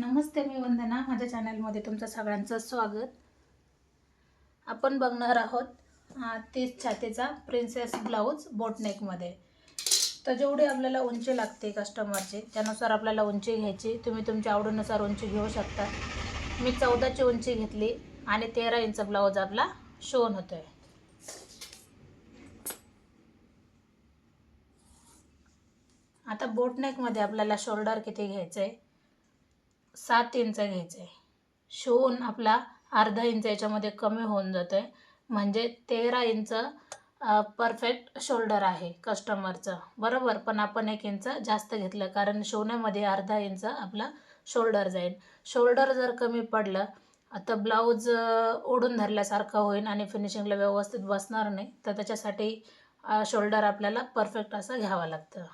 नमस्ते मी वंदना माझ्या चॅनलमध्ये तुमचं सगळ्यांचं स्वागत. आपण बघणार आहोत तीस छातीचा प्रिन्सेस ब्लाऊज बोटनेकमध्ये तर जेवढी आपल्याला उंची लागते कस्टमरची त्यानुसार आपल्याला उंची घ्यायची. तुम्ही तुमच्या आवडीनुसार उंची घेऊ शकता. मी चौदाची उंची घेतली आणि तेरा इंच ब्लाऊज आपला शिवून होतो आहे आता बोटनेकमध्ये आपल्याला शोल्डर किती घ्यायचं आहे सात इंच घ्यायचं. आहे शिवून आपला अर्धा इंच याच्यामध्ये कमी होऊन जातो आहे म्हणजे तेरा इंच परफेक्ट शोल्डर आहे कस्टमरचं बरोबर? पण आपण एक इंच जास्त घेतलं कारण शिवण्यामध्ये अर्धा इंच आपला शोल्डर जाईल. शोल्डर जर कमी पडलं आता ब्लाऊज ओढून धरल्यासारखं होईल आणि फिनिशिंगला व्यवस्थित बसणार नाही तर त्याच्यासाठी शोल्डर आपल्याला परफेक्ट असं घ्यावं लागतं.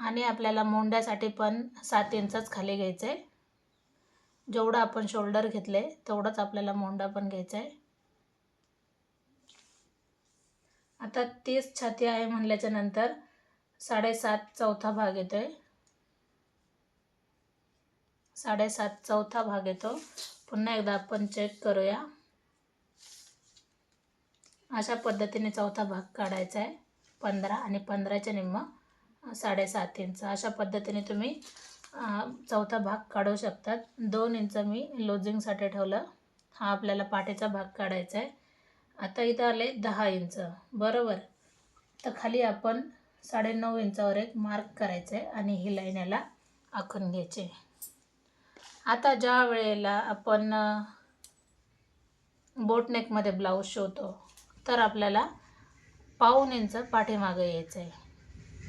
आणि आपल्याला मोंड्यासाठी पण सात इंचच खाली घ्यायचं आहे जेवढं आपण शोल्डर घेतले तेवढंच आपल्याला मोंडा पण घ्यायचा आहे आता तीस छाती आहे म्हणल्याच्या नंतर साडेसात चौथा भाग येतो आहे साडेसात चौथा भाग येतो. पुन्हा एकदा आपण चेक करूया. अशा पद्धतीने चौथा भाग काढायचा आहे पंधरा आणि पंधराच्या निम्म. साडेसात इंच. अशा पद्धतीने तुम्ही चौथा भाग काढू शकतात. दोन इंच मी लोजिंगसाठी ठेवलं. हा आपल्याला पाठीचा भाग काढायचा आहे आता इथं आले दहा इंच. बरोबर? तर खाली आपण साडेनऊ इंचावर एक मार्क करायचं आहे आणि ही लाईन याला आखून घ्यायची. आता ज्या वेळेला आपण बोटनेकमध्ये ब्लाऊज शिवतो तर आपल्याला पाऊन इंच पाठीमागं यायचं आहे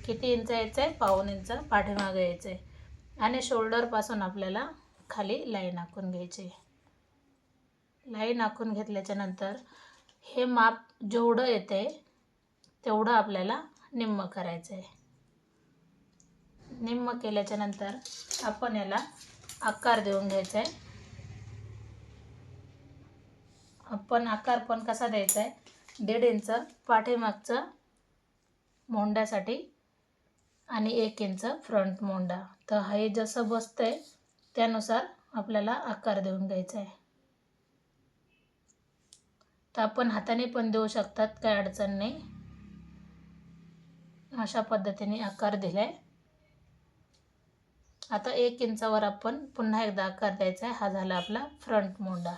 किती इंच यायचं आहे पाऊन इंच पाठीमागं यायचं आहे आणि शोल्डरपासून आपल्याला खाली लाईन आखून घ्यायची. लाईन आखून घेतल्याच्या नंतर हे माप जेवढं येते तेवढं आपल्याला निम्म करायचं आहे निम्म केल्याच्यानंतर आपण याला आकार देऊन घ्यायचा आहे आपण आकार पण कसा द्यायचा आहे दीड इंच पाठीमागचं मोंड्यासाठी आणि एक इंच फ्रंट मोंडा तर हे जसं बसतं आहे त्यानुसार आपल्याला आकार देऊन घ्यायचा आहे तर आपण हाताने पण देऊ शकतात काय अडचण नाही. अशा पद्धतीने आकार दिला आहे आता एक इंचावर आपण पुन्हा एकदा आकार द्यायचा आहे हा झाला आपला फ्रंट मोंडा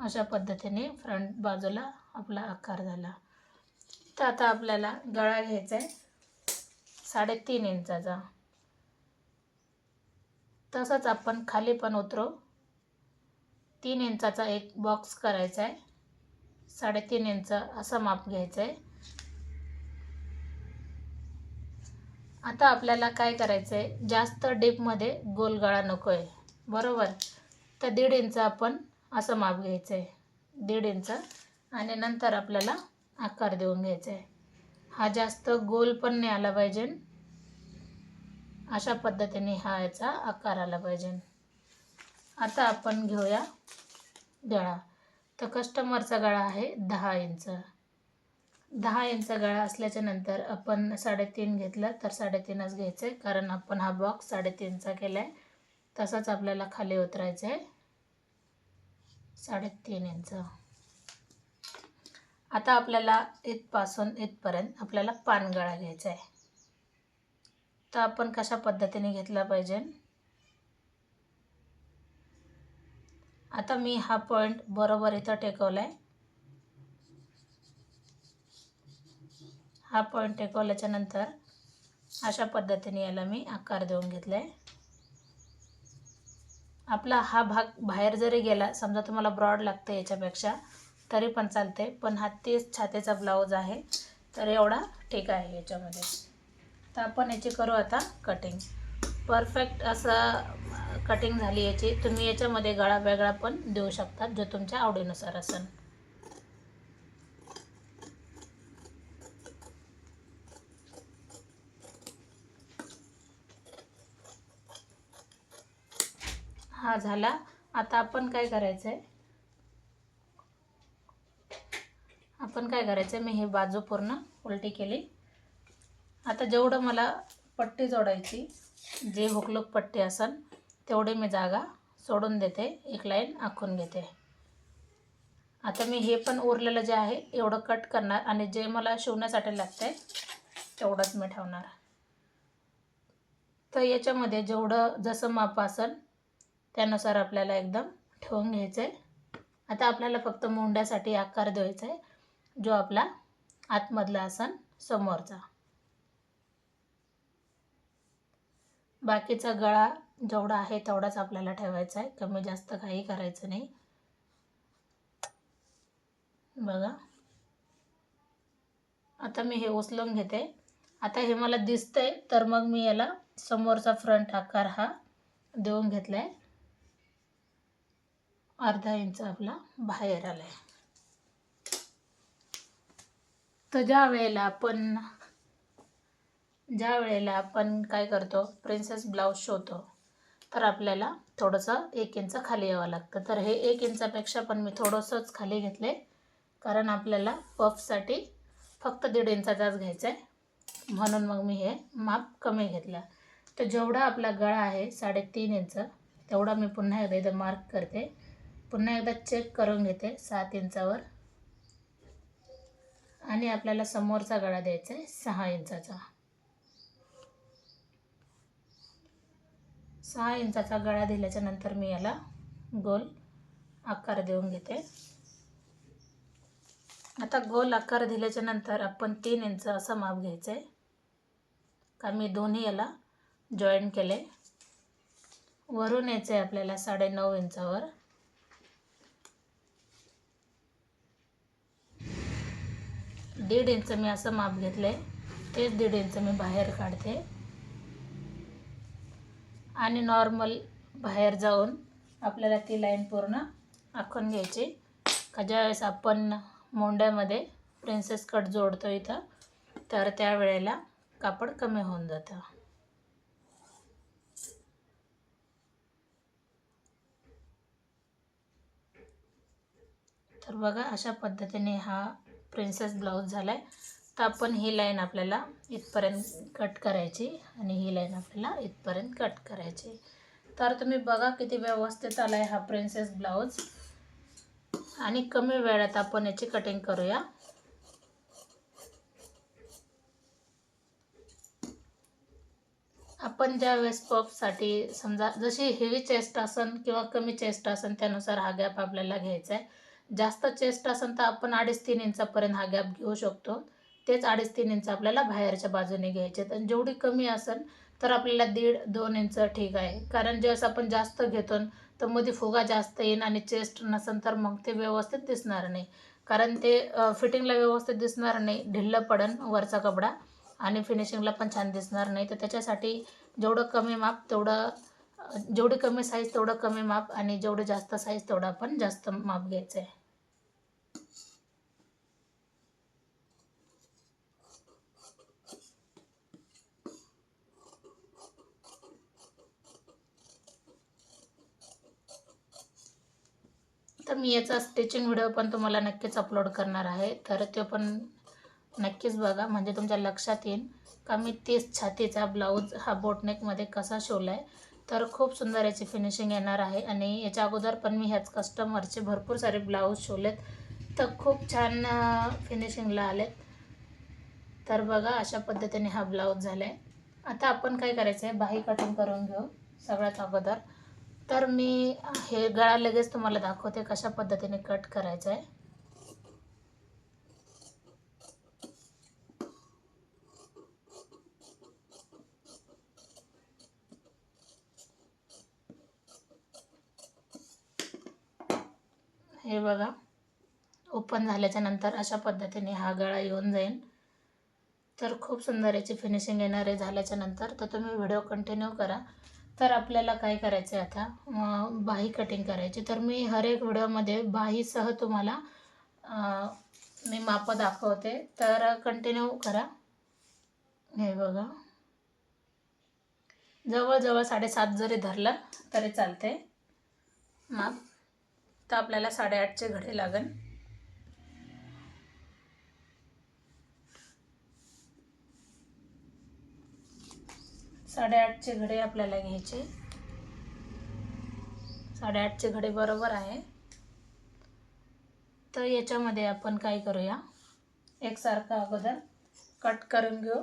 अशा पद्धतीने फ्रंट बाजूला आपला आकार झाला. तर आता आपल्याला गळा घ्यायचा आहे. साडेतीन इंचाचा. तसंच आपण खाली पण उतरू. तीन इंचाचा एक बॉक्स करायचा आहे. साडेतीन इंच असं माप घ्यायचं आहे. आता आपल्याला काय करायचं आहे? जास्त डीपमध्ये गोल गळा नको आहे बरोबर? तर दीड इंच आपण असं माप घ्यायचं आहे. दीड इंच. आणि नंतर आपल्याला आकार देऊन घ्यायचा. आहे हा जास्त गोल पण नाही आला पाहिजे. अशा पद्धतीने हा याचा आकार आला पाहिजे. आता आपण घेऊया गळा. तर कस्टमरचा गळा आहे दहा इंच. दहा इंच गळा असल्याच्या नंतर आपण साडेतीन घेतलं तर साडेतीनच घ्यायचं. आहे कारण आपण हा बॉक्स साडेतीनचा केला आहे तसाच आपल्याला खाली उतरायचं आहे साडेतीन इंच. आता आपल्याला इथपासून इथपर्यंत आपल्याला पानगळा घ्यायचा आहे. तर आपण कशा पद्धतीने घेतला पाहिजे? आता मी हा पॉईंट बरोबर इथं टेकवला आहे हा पॉईंट टेकवल्याच्या नंतर अशा पद्धतीने याला मी आकार देऊन घेतला आहे आपला हा भाग बाहेर जरी गेला समजा तुम्हाला ब्रॉड लागतं याच्यापेक्षा तरी पण चालते पण हा तेच छातीचा ब्लाऊज आहे. तर एवढा ठीक आहे याच्यामध्ये. तर आपण याची करू आता कटिंग परफेक्ट असं कटिंग झाली याची. तुम्ही याच्यामध्ये गळा वेगळा पण देऊ शकतात जो तुमच्या आवडीनुसार असेल. हा झाला. आता आपण काय करायचं आहे आपण काय करायचं मी हे बाजू पूर्ण उलटी केली. आता जेवढं मला पट्टी जोडायची जे हुकलूक पट्टी असन तेवढी मी जागा सोडून देते एक लाईन आखून घेते. आता मी हे पण उरलेलं जे आहे एवढं कट करणार आणि जे मला शिवण्यासाठी लागते तेवढंच मी ठेवणार. तर याच्यामध्ये जेवढं जसं माप असेल त्यानुसार आपल्याला एकदम ठेवून घ्यायचं आहे आता आपल्याला फक्त मुंड्यासाठी आकार द्यायचा आहे जो आपला आतमधला आसन समोरचा. बाकीचा गळा जेवढा आहे तेवढाच आपल्याला ठेवायचा आहे. कमी जास्त काही करायचं नाही. बघा. आता मी हे उचलून घेते. आता हे मला दिसतंय तर मग मी याला समोरचा फ्रंट आकार हा देऊन घेतला आहे अर्धा इंच आपला बाहेर आला आहे तर ज्या वेळेला आपण ज्या वेळेला आपण काय करतो प्रिन्सेस ब्लाऊज शिवतो तर आपल्याला थोडंसं एक इंच खाली यावं लागतं. तर हे एक इंचापेक्षा पण मी थोडंसंच खाली घेतले कारण आपल्याला पफसाठी फक्त दीड इंचाचाच घ्यायचा आहे म्हणून मग मी हे माप कमी घेतलं. तर जेवढा आपला गळा आहे साडेतीन इंच तेवढा मी पुन्हा एकदा इथं मार्क करते. पुन्हा एकदा चेक करून घेते सात इंचावर आणि आपल्याला समोरचा गळा द्यायचा आहे सहा इंचाचा. सहा इंचाचा गळा दिल्याच्या नंतर मी याला गोल आकार देऊन घेते. आता गोल आकार दिल्याच्या नंतर आपण तीन इंच असं माप घ्यायचं आहे का मी दोन्ही याला जॉईन केले. वरून यायचं आहे आपल्याला साडेनऊ इंचावर. दीड इंच मी असं माप घेतलं आहे तेच दीड इंच मी बाहेर काढते. आणि नॉर्मल बाहेर जाऊन आपल्याला ती लाईन पूर्ण आखून घ्यायची. का ज्यावेळेस आपण मोंड्यामध्ये प्रिन्सेस कट जोडतो इथं तर त्यावेळेला कापड कमी होऊन जातं. तर बघा अशा पद्धतीने हा प्रिन्सेस ब्लाऊज झाला आहे तर आपण ही लाईन आपल्याला इथपर्यंत कट करायची आणि ही लाईन आपल्याला इथपर्यंत कट करायची. तर तुम्ही बघा किती व्यवस्थित आला आहे हा प्रिन्सेस ब्लाऊज. आणि कमी वेळात आपण याची कटिंग करूया. आपण ज्या वेळेस पफसाठी समजा जशी हेवी चेस्ट असन किंवा कमी चेस्ट असन त्यानुसार हा गॅप आपल्याला घ्यायचा आहे जास्त चेस्ट असेल तर आपण अडीच तीन इंचापर्यंत हा गॅप घेऊ शकतो. तेच अडीच तीन इंच आपल्याला बाहेरच्या बाजूने घ्यायचे आणि जेवढी कमी असेल तर आपल्याला दीड दोन इंच ठीक आहे. कारण ज्यावेळेस आपण जास्त घेतो तर मध्ये फुगा जास्त येईन आणि चेस्ट नसेल तर मग ते व्यवस्थित दिसणार नाही. कारण ते फिटिंगला व्यवस्थित दिसणार नाही. ढिल्लं पडन वरचा कपडा आणि फिनिशिंगला पण छान दिसणार नाही. तर त्याच्यासाठी जेवढं कमी माप तेवढं जेवढी कमी साईज तेवढं कमी माप आणि जेवढं जास्त साईज तेवढं आपण जास्त माप घ्यायचं आहे तर मी याचा स्टिचिंग व्हिडिओ पण तुम्हाला नक्कीच अपलोड करणार आहे. तर तो पण नक्कीच बघा म्हणजे तुमच्या लक्षात येईल. का मी तीस छातीचा ब्लाऊज हा बोटनेकमध्ये कसा शिवला आहे तर खूप सुंदर याची फिनिशिंग येणार आहे. आणि याच्या अगोदर पण मी ह्याच कस्टमरचे भरपूर सारे ब्लाऊज शिवलेत. तर खूप छान फिनिशिंगला आलेत. तर बघा अशा पद्धतीने हा ब्लाऊज झाला आहे आता आपण काय करायचं आहे बाही कटिंग करून घेऊ सगळ्यात अगोदर. तर मी हे गळा लगेच तुम्हाला दाखवते कशा पद्धतीने कट करायचं आहे. हे बघा ओपन झाल्याच्यानंतर अशा पद्धतीने हा गळा येऊन जाईल. तर खूप सुंदर याची फिनिशिंग येणार आहे झाल्याच्यानंतर तर तुम्ही व्हिडिओ कंटिन्यू करा. तर आपल्याला काय करायचं आहे आता बाही कटिंग करायची. तर मी हर एक व्हिडिओमध्ये बाहीसह तुम्हाला मी मापं दाखवते. तर कंटिन्यू करा. हे बघा. जवळजवळ साडेसात जरी धरलं तरी चालते माप. तर आपल्याला साडेआठचे घडे लागेल साडेआठचे घडे आपल्याला घ्यायचे. साडेआठचे घडे बरोबर आहे. तर याच्यामध्ये आपण काय करूया? एकसारखा अगोदर कट करून घेऊ.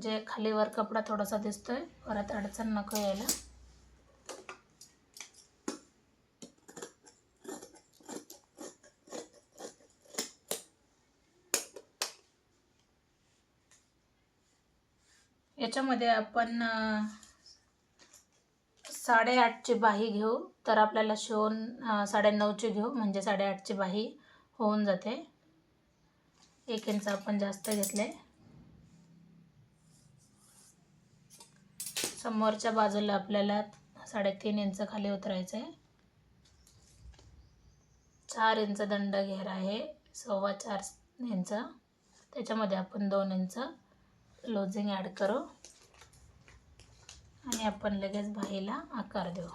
जे खालीवर कपडा थोडासा दिसतोय परत अडचण नको यायला. याच्यामध्ये आपण साडेआठची बाही घेऊ. तर आपल्याला शिवून साडेनऊची घेऊ म्हणजे साडेआठची बाही होऊन जाते. एक इंच आपण जास्त घेतले. समोरच्या बाजूला आपल्याला साडेतीन इंच खाली उतरायचं आहे. चार इंच दंड घेर आहे. सव्वा चार इंच. त्याच्यामध्ये आपण दोन इंच लोजिंग ॲड करू. आणि आपण लगेच भाईला आकार देऊ.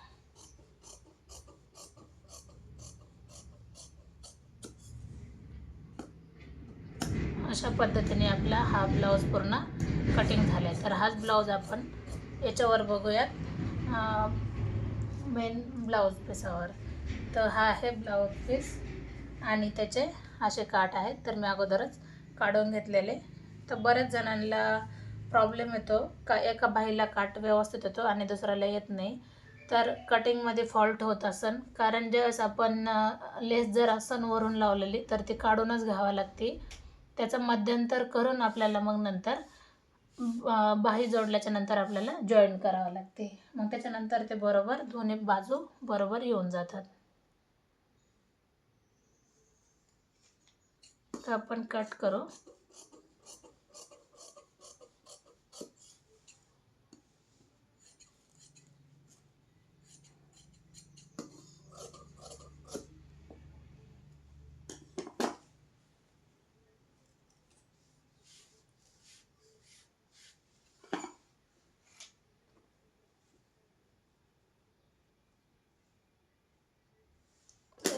अशा पद्धतीने आपला हा ब्लाऊज पूर्ण कटिंग झाला आहे तर हाच ब्लाऊज आपण याच्यावर बघूयात. मेन ब्लाऊज पीसावर तर हा आहे ब्लाऊज पीस आणि त्याचे असे काट आहेत. तर मी अगोदरच काढून घेतलेले. तर बऱ्याच जणांना प्रॉब्लेम येतो. का एका बाईला काट व्यवस्थित येतो आणि दुसऱ्याला येत नाही. तर कटिंगमध्ये फॉल्ट होत असन. कारण ज्यावेळेस आपण लेस जर असन वरून लावलेली तर ती काढूनच घ्यावी लागते. त्याचं मध्यंतर करून आपल्याला मग नंतर ब- बाही जोडल्याच्या नंतर आपल्याला जॉईन करावं लागते. मग त्याच्यानंतर ते बरोबर दोन्ही बाजू बरोबर येऊन जातात. तर आपण कट करू.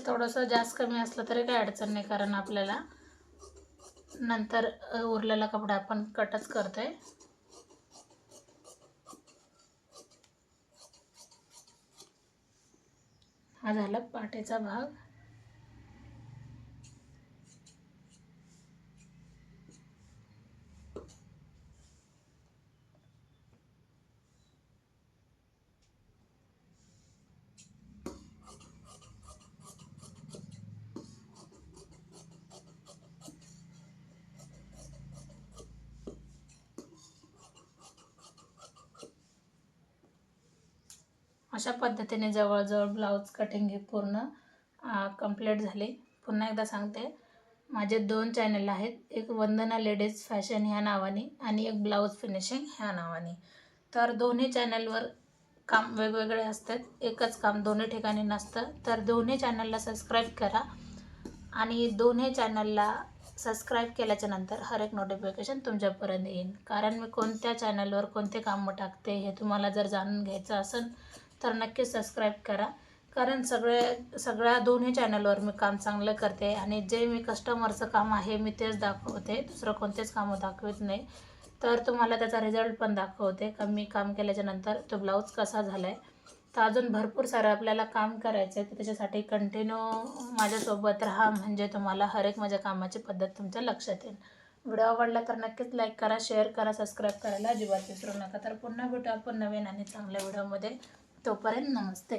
थोडंसं जास्त कमी असलं तरी काही अडचण नाही कारण आपल्याला नंतर उरलेला कपडा आपण कटच करतोय. हा झाला पाठीचा भाग. अशा पद्धतीने जवळजवळ ब्लाऊज कटिंग ही पूर्ण कंप्लीट झाली. पुन्हा एकदा सांगते माझे दोन चॅनल आहेत. एक वंदना लेडीज फॅशन ह्या नावाने आणि एक ब्लाऊज फिनिशिंग ह्या नावाने. तर दोन्ही चॅनलवर काम वेगवेगळे असतात. एकच काम दोन्ही ठिकाणी नसतं. तर दोन्ही चॅनलला सबस्क्राईब करा आणि दोन्ही चॅनलला सबस्क्राईब केल्याच्यानंतर हर एक नोटिफिकेशन तुमच्यापर्यंत येईल कारण मी कोणत्या चॅनलवर कोणते कामं टाकते हे तुम्हाला जर जाणून घ्यायचं असेल तर नक्कीच सबस्क्राईब करा. कारण सगळे सगळ्या दोन्ही चॅनलवर मी काम चांगलं करते आणि जे मी कस्टमरचं काम आहे मी तेच दाखवते. दुसरं कोणतेच कामं दाखवत नाही. तर तुम्हाला त्याचा रिझल्ट पण दाखवते. का मी काम केल्याच्यानंतर तो ब्लाऊज कसा झाला आहे तर अजून भरपूर सारं आपल्याला काम करायचं आहे तर त्याच्यासाठी कंटिन्यू माझ्यासोबत राहा. म्हणजे तुम्हाला हर एक माझ्या कामाची पद्धत तुमच्या लक्षात येईल. व्हिडिओ आवडला तर नक्कीच लाईक करा शेअर करा सबस्क्राईब करायला अजिबात विसरू नका. तर पुन्हा भेटू आपण नवीन आणि चांगल्या व्हिडिओमध्ये. तोपर्यंत नमस्ते